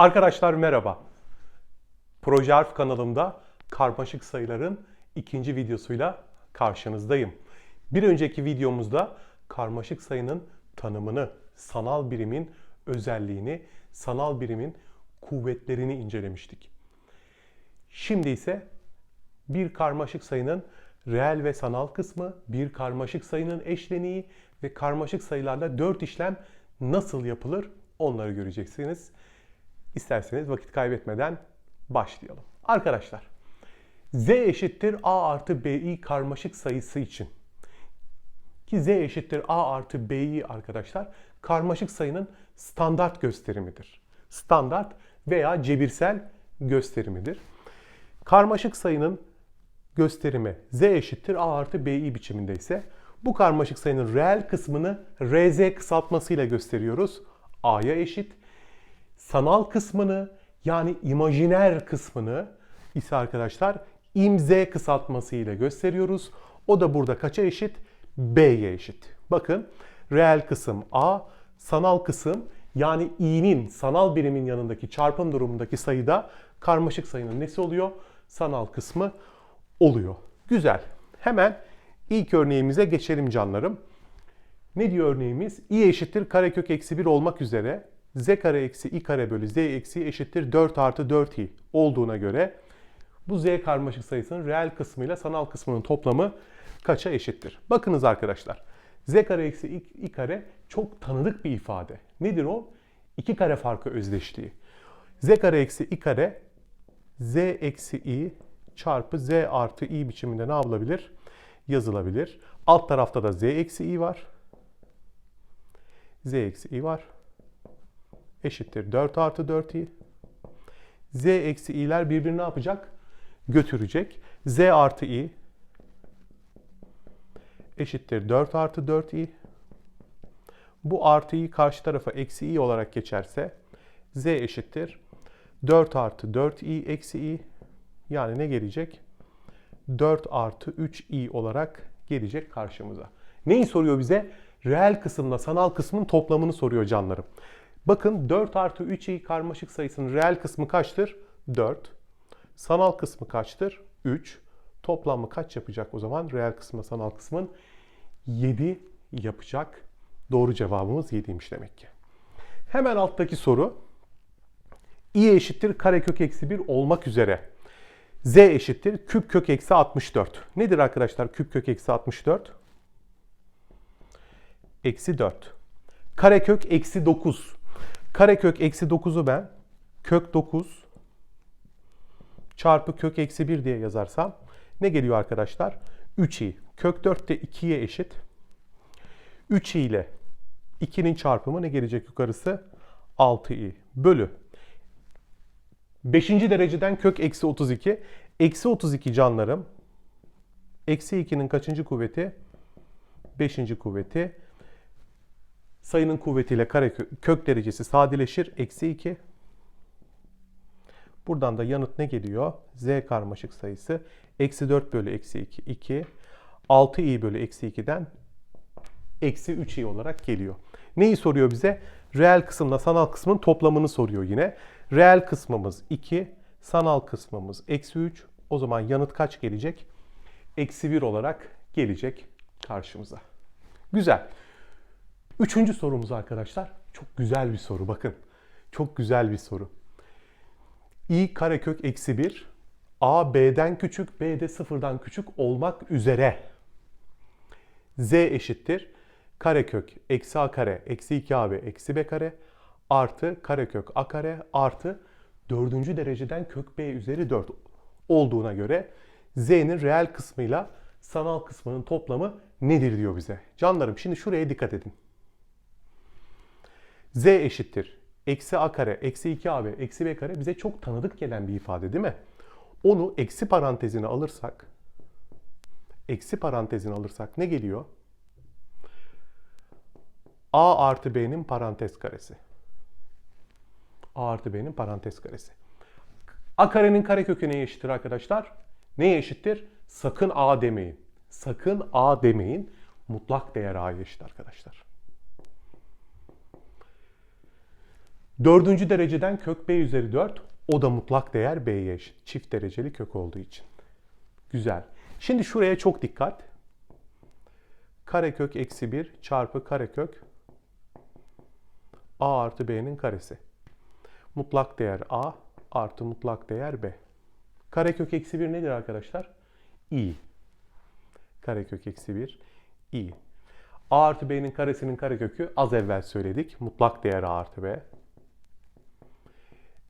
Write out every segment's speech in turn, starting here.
Arkadaşlar merhaba. Proje Harf kanalımda karmaşık sayıların ikinci videosuyla karşınızdayım. Bir önceki videomuzda karmaşık sayının tanımını, sanal birimin özelliğini, sanal birimin kuvvetlerini incelemiştik. Şimdi ise bir karmaşık sayının reel ve sanal kısmı, bir karmaşık sayının eşleniği ve karmaşık sayılarla 4 işlem nasıl yapılır onları göreceksiniz. İsterseniz vakit kaybetmeden başlayalım. Arkadaşlar, z eşittir a artı bi karmaşık sayısı için ki z eşittir a artı bi arkadaşlar karmaşık sayının standart gösterimidir. Standart veya cebirsel gösterimidir. Karmaşık sayının gösterimi z eşittir a artı bi biçiminde ise bu karmaşık sayının reel kısmını rz kısaltmasıyla gösteriyoruz. a'ya eşit. Sanal kısmını yani imajiner kısmını ise arkadaşlar imz kısaltması ile gösteriyoruz. O da burada kaça eşit? B'ye eşit. Bakın reel kısım A, sanal kısım yani i'nin sanal birimin yanındaki çarpım durumundaki sayıda karmaşık sayının nesi oluyor? Sanal kısmı oluyor. Güzel. Hemen ilk örneğimize geçelim canlarım. Ne diyor örneğimiz? i eşittir karekök eksi 1 olmak üzere z kare eksi i kare bölü z eksi eşittir 4 artı 4i olduğuna göre bu z karmaşık sayısının reel kısmıyla sanal kısmının toplamı kaça eşittir? Bakınız arkadaşlar. z kare eksi i, i kare çok tanıdık bir ifade. Nedir o? İki kare farkı özdeşliği. z kare eksi i kare z eksi i çarpı z artı i biçiminde ne yapılabilir? Yazılabilir. Alt tarafta da z eksi i var. z eksi i var. Eşittir 4 artı 4i. z eksi i'ler birbirini ne yapacak? Götürecek. z artı i eşittir 4 artı 4i. Bu artı i karşı tarafa eksi i olarak geçerse z eşittir 4 artı 4i eksi i. Yani ne gelecek? 4 artı 3i olarak gelecek karşımıza. Neyi soruyor bize? Reel kısımla sanal kısmın toplamını soruyor canlarım. Bakın 4 artı 3i karmaşık sayısının reel kısmı kaçtır? 4. Sanal kısmı kaçtır? 3. Toplamı kaç yapacak o zaman? Reel kısmı sanal kısmın 7 yapacak. Doğru cevabımız 7'ymiş demek ki. Hemen alttaki soru. i eşittir karekök eksi 1 olmak üzere. z eşittir küp kök eksi 64. Nedir arkadaşlar küp kök eksi 64? Eksi 4. Karekök eksi 9. Karekök eksi 9'u ben kök 9 çarpı kök eksi 1 diye yazarsam ne geliyor arkadaşlar? 3i. Kök 4 de 2'ye eşit. 3i ile 2'nin çarpımı ne gelecek yukarısı? 6i bölü. 5. dereceden kök eksi 32. Eksi 32 canlarım. Eksi 2'nin kaçıncı kuvveti? 5. kuvveti. Sayının kuvvetiyle kare kök derecesi sadeleşir. Eksi 2. Buradan da yanıt ne geliyor? Z karmaşık sayısı. Eksi 4 bölü eksi 2. 2. 6i bölü eksi 2'den eksi 3i olarak geliyor. Neyi soruyor bize? Reel kısımla sanal kısmın toplamını soruyor yine. Reel kısmımız 2, sanal kısmımız eksi 3. O zaman yanıt kaç gelecek? Eksi 1 olarak gelecek karşımıza. Güzel. Üçüncü sorumuz arkadaşlar. Çok güzel bir soru bakın. Çok güzel bir soru. i karekök eksi 1 a b'den küçük b de sıfırdan küçük olmak üzere z eşittir karekök eksi a kare eksi 2ab eksi b kare artı karekök a kare artı dördüncü dereceden kök b üzeri 4 olduğuna göre z'nin reel kısmıyla sanal kısmının toplamı nedir diyor bize. Canlarım şimdi şuraya dikkat edin. Z eşittir eksi a kare eksi 2ab eksi b kare bize çok tanıdık gelen bir ifade değil mi? Onu eksi parantezine alırsak eksi parantezine alırsak ne geliyor? a artı b'nin parantez karesi. a artı b'nin parantez karesi. a karenin karekökü neye eşittir arkadaşlar? Neye eşittir? Sakın a demeyin. Sakın a demeyin. Mutlak değer a'ya eşit arkadaşlar. Dördüncü dereceden kök b üzeri 4. O da mutlak değer b'ye eşit. Çift dereceli kök olduğu için. Güzel. Şimdi şuraya çok dikkat. Karekök eksi 1 çarpı karekök a artı b'nin karesi. Mutlak değer a artı mutlak değer b. Karekök eksi 1 nedir arkadaşlar? i. Karekök eksi 1 i. a artı b'nin karesinin karekökü az evvel söyledik. Mutlak değer a artı b.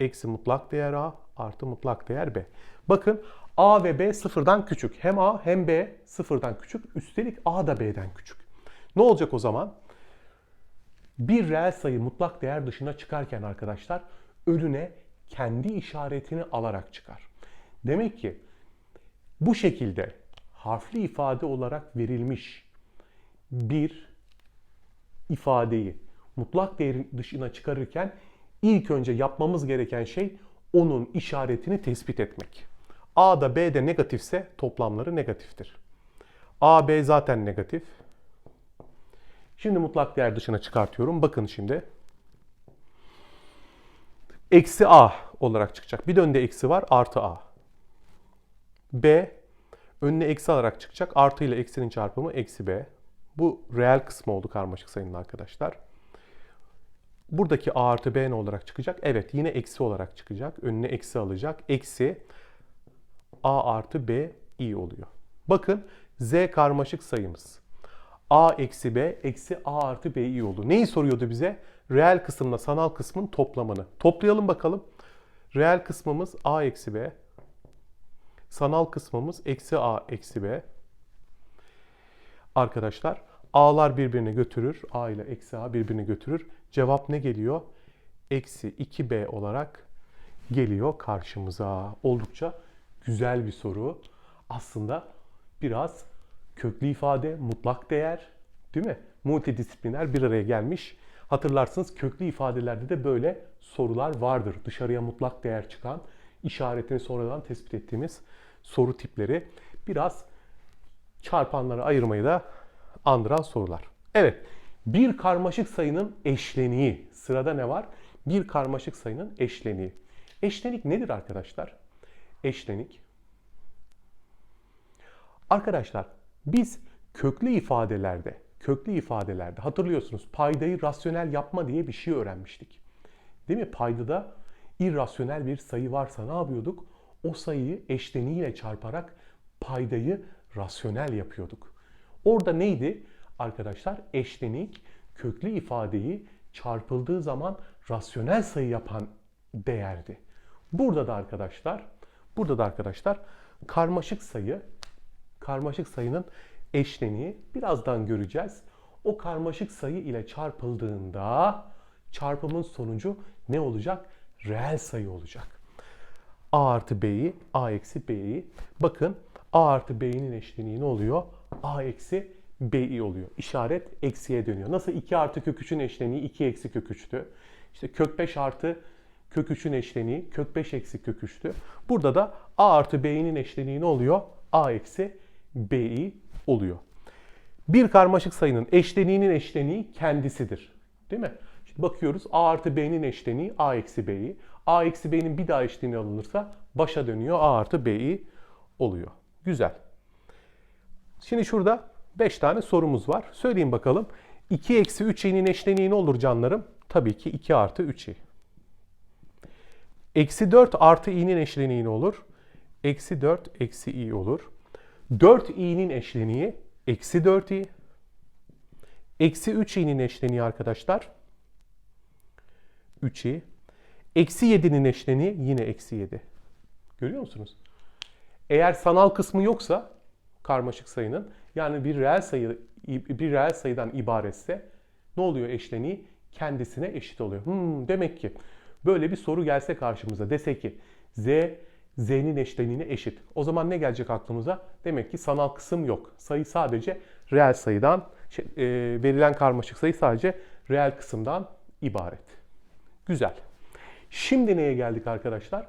Eksi mutlak değer a artı mutlak değer b. Bakın a ve b sıfırdan küçük. Hem a hem b sıfırdan küçük. Üstelik a da b'den küçük. Ne olacak o zaman? Bir reel sayı mutlak değer dışına çıkarken arkadaşlar önüne kendi işaretini alarak çıkar. Demek ki bu şekilde harfli ifade olarak verilmiş bir ifadeyi mutlak değerin dışına çıkarırken ilk önce yapmamız gereken şey onun işaretini tespit etmek. A da B de negatifse toplamları negatiftir. A, B zaten negatif. Şimdi mutlak değer dışına çıkartıyorum. Bakın şimdi. Eksi A olarak çıkacak. Bir de önde eksi var. Artı A. B önüne eksi alarak çıkacak. Artı ile eksinin çarpımı eksi B. Bu reel kısmı oldu karmaşık sayının arkadaşlar. Buradaki A artı B ne olarak çıkacak? Evet yine eksi olarak çıkacak. Önüne eksi alacak. Eksi A artı B i oluyor. Bakın Z karmaşık sayımız. A eksi B eksi A artı B i oldu. Neyi soruyordu bize? Reel kısımla sanal kısmın toplamını. Toplayalım bakalım. Reel kısmımız A eksi B. Sanal kısmımız eksi A eksi B. Arkadaşlar A'lar birbirini götürür. A ile eksi A birbirini götürür. Cevap ne geliyor? Eksi 2B olarak geliyor karşımıza. Oldukça güzel bir soru. Aslında biraz köklü ifade, mutlak değer değil mi? Multidisipliner bir araya gelmiş. Hatırlarsınız köklü ifadelerde de böyle sorular vardır. Dışarıya mutlak değer çıkan, işaretini sonradan tespit ettiğimiz soru tipleri. Biraz çarpanları ayırmayı da andıran sorular. Evet, bir karmaşık sayının eşleniği. Sırada ne var? Bir karmaşık sayının eşleniği. Eşlenik nedir arkadaşlar? Eşlenik. Arkadaşlar biz köklü ifadelerde, köklü ifadelerde hatırlıyorsunuz paydayı rasyonel yapma diye bir şey öğrenmiştik. Değil mi? Paydada irrasyonel bir sayı varsa ne yapıyorduk? O sayıyı eşleniğiyle çarparak paydayı rasyonel yapıyorduk. Orada neydi? Arkadaşlar eşlenik köklü ifadeyi çarpıldığı zaman rasyonel sayı yapan değerdi. Burada da arkadaşlar, burada da arkadaşlar karmaşık sayı, karmaşık sayının eşleniği birazdan göreceğiz. O karmaşık sayı ile çarpıldığında çarpımın sonucu ne olacak? Reel sayı olacak. A artı B'yi, A eksi B'yi. Bakın A artı B'nin eşleniği ne oluyor? A eksi B'yi oluyor. İşaret eksiye dönüyor. Nasıl 2 artı kök 3'ün eşleniği 2 eksi kök 3'tü. İşte kök 5 artı kök 3'ün eşleniği kök 5 eksi kök 3'tü. Burada da A artı B'nin eşleniği ne oluyor? A eksi B'yi oluyor. Bir karmaşık sayının eşleniğinin eşleniği kendisidir. Değil mi? Şimdi bakıyoruz A artı B'nin eşleniği A eksi B'yi. A eksi B'nin bir daha eşleniği alınırsa başa dönüyor A artı B'yi oluyor. Güzel. Şimdi şurada 5 tane sorumuz var. Söyleyin bakalım. 2 eksi 3i'nin eşleniği ne olur canlarım? Tabii ki 2 artı 3i. Eksi 4 artı i'nin eşleniği ne olur? Eksi 4 eksi i olur. 4i'nin eşleniği eksi 4i. Eksi 3i'nin eşleniği arkadaşlar 3i. Eksi 7'nin eşleniği yine eksi 7. Görüyor musunuz? Eğer sanal kısmı yoksa karmaşık sayının yani bir reel sayı bir reel sayıdan ibaretse ne oluyor eşleniği? Kendisine eşit oluyor. Hmm, demek ki böyle bir soru gelse karşımıza dese ki z z'nin eşleniğine eşit. O zaman ne gelecek aklımıza? Demek ki sanal kısım yok. Sayı sadece reel sayıdan şey, e, verilen karmaşık sayı sadece reel kısımdan ibaret. Güzel. Şimdi neye geldik arkadaşlar?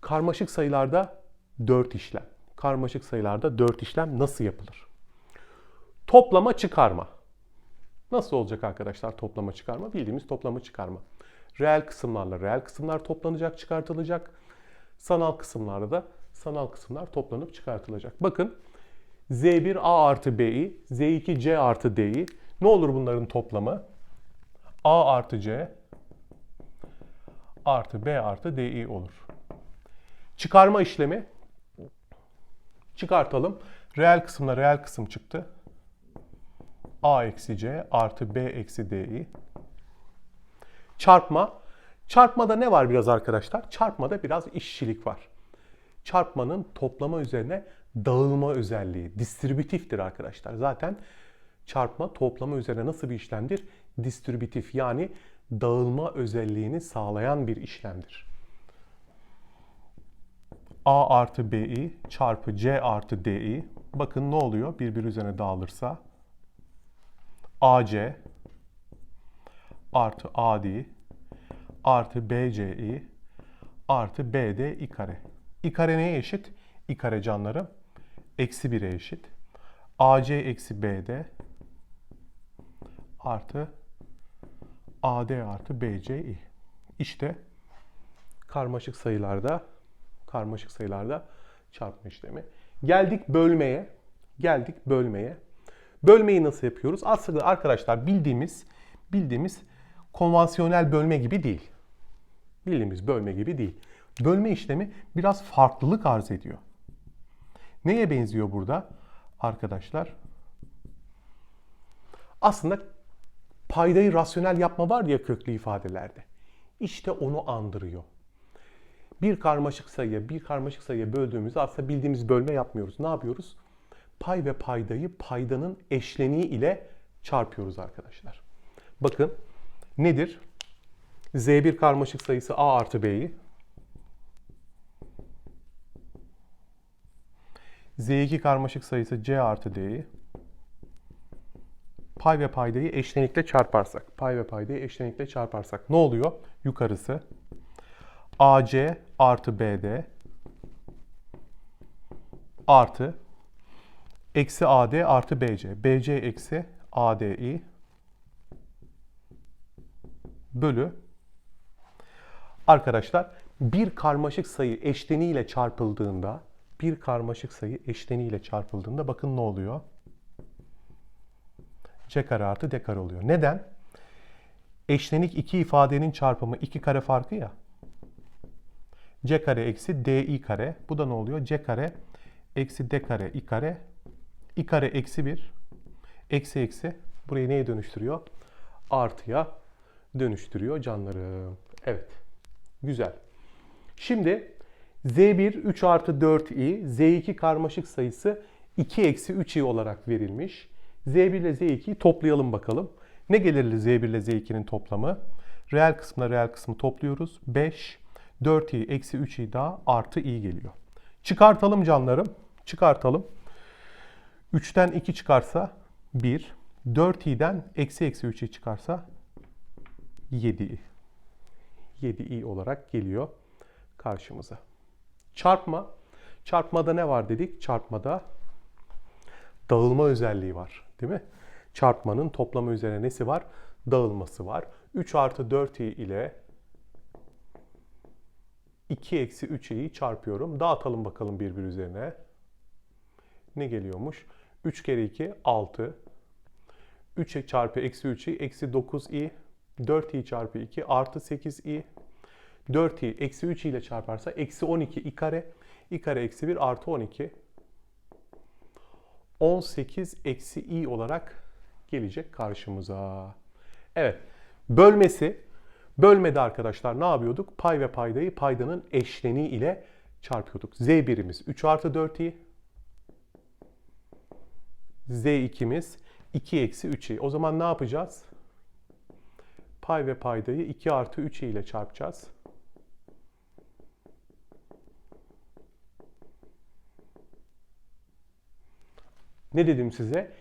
Karmaşık sayılarda 4 işlem. Karmaşık sayılarda 4 işlem nasıl yapılır? Toplama çıkarma. Nasıl olacak arkadaşlar toplama çıkarma? Bildiğimiz toplama çıkarma. Reel kısımlarla reel kısımlar toplanacak, çıkartılacak. Sanal kısımlarda da sanal kısımlar toplanıp çıkartılacak. Bakın Z1 A artı B'yi, Z2 C artı D'yi. Ne olur bunların toplamı? A artı C artı B artı DI olur. Çıkarma işlemi çıkartalım. Reel kısımla reel kısım çıktı. A eksi C artı B eksi DI. Çarpma. Çarpmada ne var biraz arkadaşlar? Çarpmada biraz işçilik var. Çarpmanın toplama üzerine dağılma özelliği, distribütiftir arkadaşlar. Zaten çarpma toplama üzerine nasıl bir işlemdir? Distribütif yani dağılma özelliğini sağlayan bir işlemdir. A artı BI çarpı C artı DI. Bakın ne oluyor? Birbiri üzerine dağılırsa. AC artı AD artı BCI artı BD i kare. i kare neye eşit? i kare canlarım. Eksi 1'e eşit. AC eksi BD artı AD artı BCI. İşte karmaşık sayılarda karmaşık sayılarda çarpma işlemi. Geldik bölmeye. Geldik bölmeye. Bölmeyi nasıl yapıyoruz? Aslında arkadaşlar bildiğimiz bildiğimiz konvansiyonel bölme gibi değil. Bildiğimiz bölme gibi değil. Bölme işlemi biraz farklılık arz ediyor. Neye benziyor burada arkadaşlar? Aslında paydayı rasyonel yapma var ya köklü ifadelerde. İşte onu andırıyor. Bir karmaşık sayıya bir karmaşık sayıya böldüğümüzde aslında bildiğimiz bölme yapmıyoruz. Ne yapıyoruz? Pay ve paydayı paydanın eşleniği ile çarpıyoruz arkadaşlar. Bakın nedir? Z1 karmaşık sayısı A artı B'yi Z2 karmaşık sayısı C artı D'yi pay ve paydayı eşlenikle çarparsak, pay ve paydayı eşlenikle çarparsak ne oluyor? Yukarısı AC artı BD artı eksi AD artı BC. BC eksi ADI bölü arkadaşlar bir karmaşık sayı eşleniğiyle çarpıldığında bir karmaşık sayı eşleniğiyle çarpıldığında bakın ne oluyor? C kare artı D kare oluyor. Neden? Eşlenik iki ifadenin çarpımı iki kare farkı ya. C kare eksi DI kare. Bu da ne oluyor? C kare eksi D kare I kare. I kare eksi 1. Eksi eksi. Burayı neye dönüştürüyor? Artıya dönüştürüyor canlarım. Evet. Güzel. Şimdi Z1 3 artı 4i, Z2 karmaşık sayısı 2 eksi 3i olarak verilmiş. Z1 ile Z2'yi toplayalım bakalım. Ne gelirli Z1 ile Z2'nin toplamı? Reel kısmına reel kısmı topluyoruz. 5, 4i eksi 3i daha artı i geliyor. Çıkartalım canlarım. Çıkartalım. 3'ten 2 çıkarsa 1. 4i'den eksi eksi 3i çıkarsa 7i. 7i olarak geliyor karşımıza. Çarpma. Çarpmada ne var dedik? Çarpmada dağılma özelliği var. Değil mi? Çarpmanın toplama üzerine nesi var? Dağılması var. 3 artı 4i ile 2 eksi 3i'yi çarpıyorum. Dağıtalım bakalım birbir üzerine. Ne geliyormuş? 3 kere 2 6. 3 çarpı eksi 3i eksi 9i. 4i çarpı 2 artı 8i. 4i eksi 3 ile çarparsa eksi 12 i kare. i kare eksi 1 artı 12. 18 eksi i olarak gelecek karşımıza. Evet. Bölmesi. Bölmede arkadaşlar ne yapıyorduk? Pay ve paydayı paydanın eşleniği ile çarpıyorduk. Z1'imiz 3 artı 4i. Z2'miz 2 eksi 3i. O zaman ne yapacağız? Pay ve paydayı 2 artı 3i ile çarpacağız. Ne dedim size?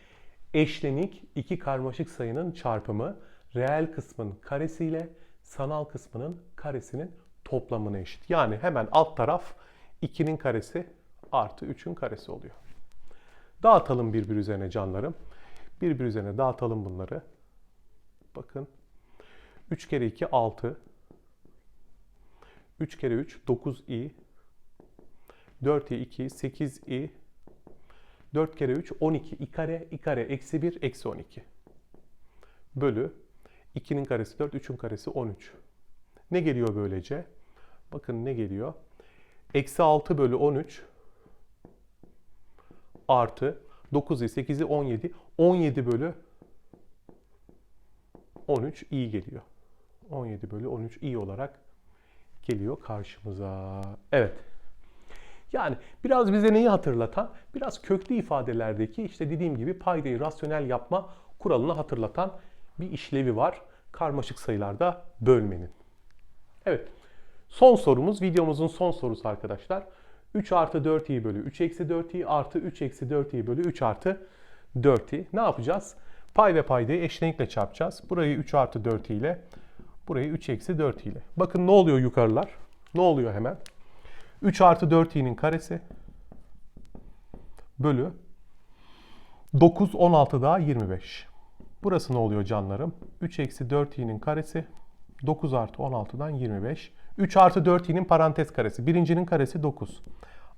Eşlenik iki karmaşık sayının çarpımı reel kısmın karesiyle sanal kısmının karesinin toplamına eşit. Yani hemen alt taraf 2'nin karesi artı 3'ün karesi oluyor. Dağıtalım birbir üzerine canlarım. Birbir üzerine dağıtalım bunları. Bakın 3 kere 2 6. 3 kere 3 9i. 4i 2 8i. 4 kere 3 12 i kare i kare eksi 1 eksi 12. Bölü 2'nin karesi 4 3'ün karesi 13. Ne geliyor böylece? Bakın ne geliyor? Eksi 6 bölü 13 artı 9'i 8'i 17. 17 bölü 13 iyi geliyor. 17 bölü 13 iyi olarak geliyor karşımıza. Evet. Yani biraz bize neyi hatırlatan? Biraz köklü ifadelerdeki işte dediğim gibi paydayı rasyonel yapma kuralını hatırlatan bir işlevi var. Karmaşık sayılarda bölmenin. Evet. Son sorumuz videomuzun son sorusu arkadaşlar. 3 artı 4i bölü 3 eksi 4i artı 3 eksi 4i bölü 3 artı 4i. Ne yapacağız? Pay ve paydayı eşlenikle çarpacağız. Burayı 3 artı 4i ile, burayı 3 eksi 4i ile. Bakın ne oluyor yukarılar? Ne oluyor hemen? 3 artı 4i'nin karesi bölü 9, 16 daha 25. Burası ne oluyor canlarım? 3 eksi 4i'nin karesi 9 artı 16'dan 25. 3 artı 4i'nin parantez karesi. Birincinin karesi 9.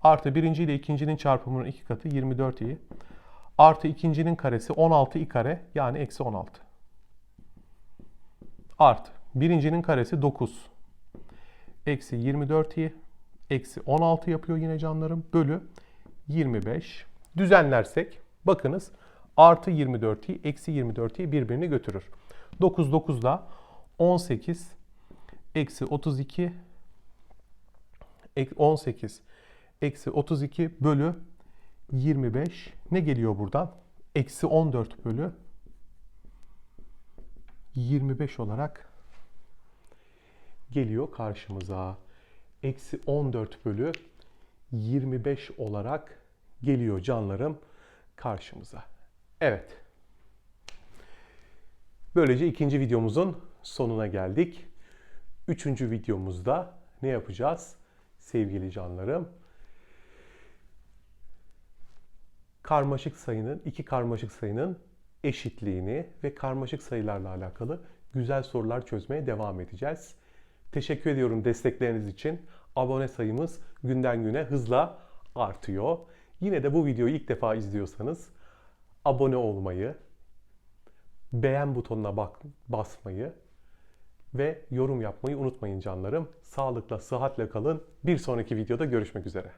Artı birinci ile ikincinin çarpımının iki katı 24i. Artı ikincinin karesi 16i kare yani eksi 16. Artı birincinin karesi 9. Eksi 24i. Eksi 16 yapıyor yine canlarım. Bölü 25. Düzenlersek bakınız artı 24i eksi 24i birbirini götürür. 9 9 da 18 eksi 32 ek- 18 eksi 32 bölü 25 ne geliyor buradan? Eksi 14 bölü 25 olarak geliyor karşımıza. Eksi 14 bölü 25 olarak geliyor canlarım karşımıza. Evet. Böylece ikinci videomuzun sonuna geldik. Üçüncü videomuzda ne yapacağız? Sevgili canlarım. Karmaşık sayının, iki karmaşık sayının eşitliğini ve karmaşık sayılarla alakalı güzel sorular çözmeye devam edeceğiz. Teşekkür ediyorum destekleriniz için. Abone sayımız günden güne hızla artıyor. Yine de bu videoyu ilk defa izliyorsanız abone olmayı, beğen butonuna bak, basmayı ve yorum yapmayı unutmayın canlarım. Sağlıkla, sıhhatle kalın. Bir sonraki videoda görüşmek üzere.